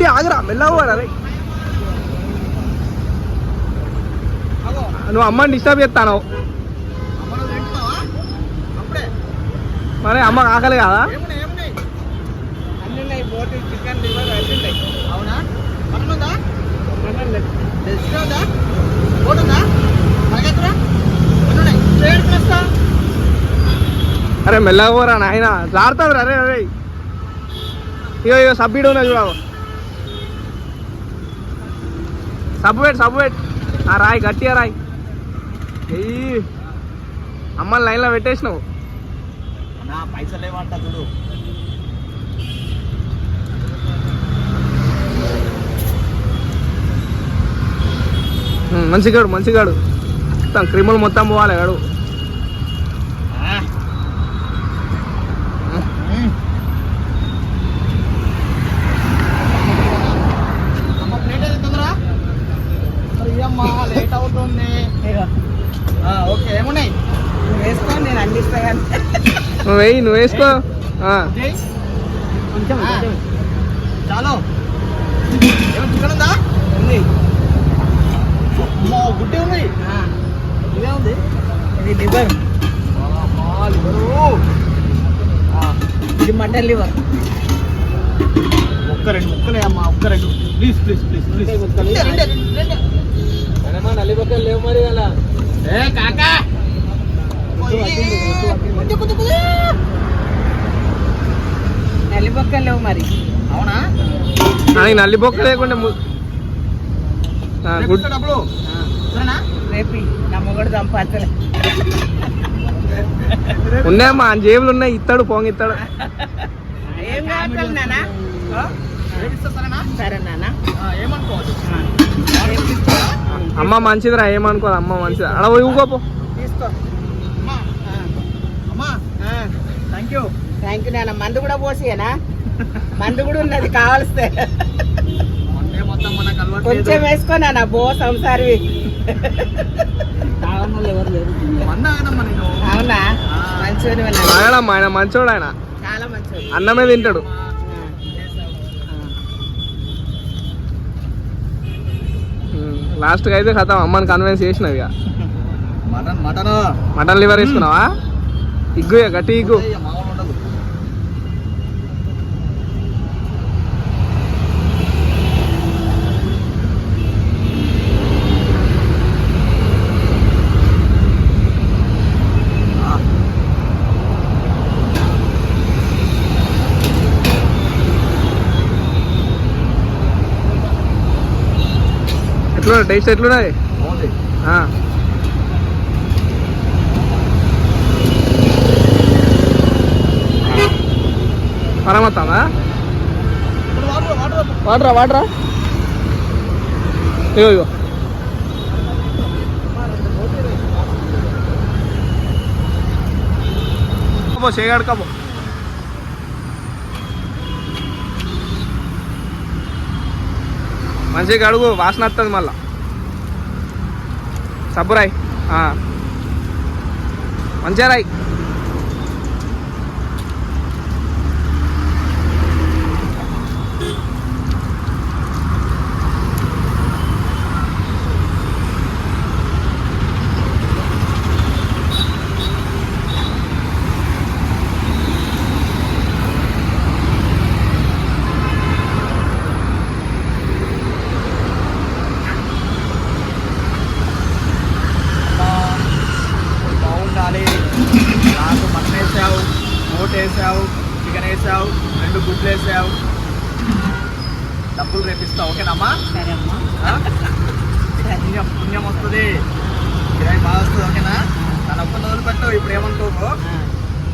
గట్టి ఆగరా మెల్లగా నువ్వు అమ్మని డిస్టర్బ్ చేస్తాను మరి అమ్మ ఆకలి కాదా? అరే మెల్లగా పోరా నాయన. జారుతుంది అరే అరే ఇగో ఇగో సబ్బీడు ఉన్నా చూడవు సబ్బు పెట్టు సబ్బు పెట్టు ఆ రాయి గట్టిగా రాయి. ఎయ్యి అమ్మని లైన్లో పెట్టేసినావు. నా పైసలు చూడు. మంచిగాడు మంచిగాడు. మొత్తం క్రిములు మొత్తం పోవాలి గాడు అమ్మ ప్లేట్ ఏది తొందరా మరి అమ్మ లేట్ అవుతుంది ఇగో, ఆ, ఓకే ఏమున్నాయి నువ్వు వేసుకో నేను అందిస్తా కానీ నువ్వు వెయ్యి నువ్వు వేసుకో. చాలు. ఏమో చికెన్ ఉందా? ఉంది. అమ్మో గుడ్డే ఉంది. ఆ, ఇదే ఉంది. ఇది లివర్. ఇది మటన్ లివర్. ఒక్క రెండు ముక్కలే అమ్మా ఒక్క రెండు. Please please please please. రెండే, రెండే, రెండే. లేవు మరి అలా. ఏ కాకా! నల్లిపక్కలు లేవు మరి. అవునా? నాకు నల్లి బొక్క లేకుండా గుడ్. రేపు నా మొగడు చంపాలే ఉన్నాయమ్మా ఆ జేబులు ఉన్నాయి ఇస్తాడు పోంగ ఇస్తాడు ఏం కావాలి నానా రేపు ఇస్తా సరేనా? సరే నాన్న. ఆ, ఏమనుకోవద్దు. రేపు ఇస్తా. అమ్మ మంచిదిరా ఏమనుకోదు అమ్మ మంచిది. అలా పోయి ఊకోపో. తీసుకో అమ్మా అమ్మా థ్యాంక్ యూ థ్యాంక్ యూ నాన్న మందు కూడా పోసేయనా? మందు కూడా ఉన్నది కావాల్స్తే. కొంచెం వేసుకో నాన్న బో సంసారి అవునా? ఆయనమ్మా ఆయన మంచోడు ఆయన. చాలా మంచిది అన్నమే తింటాడు. లాస్ట్కి అయితే కథం అమ్మని కన్విన్స్ చేసినవి ఇక. Mutton mutton. మటన్ లివర్ వేసుకున్నావా? ఇగ్గు గట్టి ఇగ్గు. ఎట్లున్నది టేస్ట్ ఎట్లున్నది బాగుంది వాడరా వాడరా. వాటరా వాటరా ఇగో ఇగో. కబో చేయగాడు కబో మంచిగా అడుగు వాసన వస్తుంది మళ్ళా. సబ్బురాయ్ మంచిగా రాయ్ బాగుండాలి నాకు మటన్ వేసావు ఓట్ వేసావు చికెన్ వేసావు రెండు గుడ్లు వేసావు డబ్బులు రేపిస్తావు ఓకేనమ్మా? సరే అమ్మా ఆ? పుణ్యం పుణ్యం వస్తుంది. కిరాయి బాగా వస్తుంది ఓకేనా? నన్ను ఒక్క రోజులు పెట్టావు ఇప్పుడు ఏమంటావు ఆ,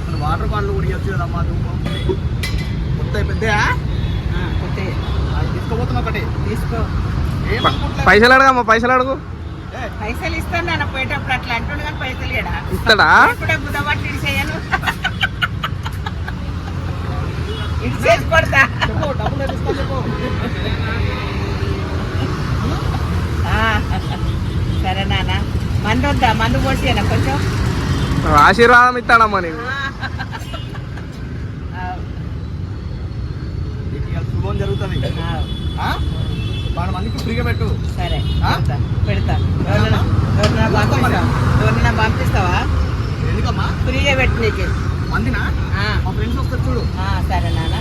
నువ్వు వాటర్ బాటిల్ కూడా ఇవ్వచ్చు కదమ్మా నువ్వు మొత్తం పెద్ద ఆ, కొట్టే. తీసుకోబోతున్నా ఒకటి. తీసుకో. పైసలు అడగమ్మా పైసలు అడుగు. పైసలు ఇస్తాను నాన్న పోయేటప్పుడు అట్లా అంటుండు కానీ పైసలు ఇస్తాడా? కూడా బుధబట్టి కొడతా సరే నాన్న. మందు వద్దా? మందు పోసేయనా కొంచెం? ఆశీర్వాదం ఇస్తాడమ్మా నీకు. శుభం జరుగుతుంది. ఆ, ఆ? మందికి ఫ్రీగా పెట్టు. సరే? పెడతా. పంపిస్తావా? ఎందుకమ్మా? ఫ్రీగా పెట్టు నీకు. మందినా? మా ఫ్రెండ్స్ వస్తారు చూడు. సరే నాన్న.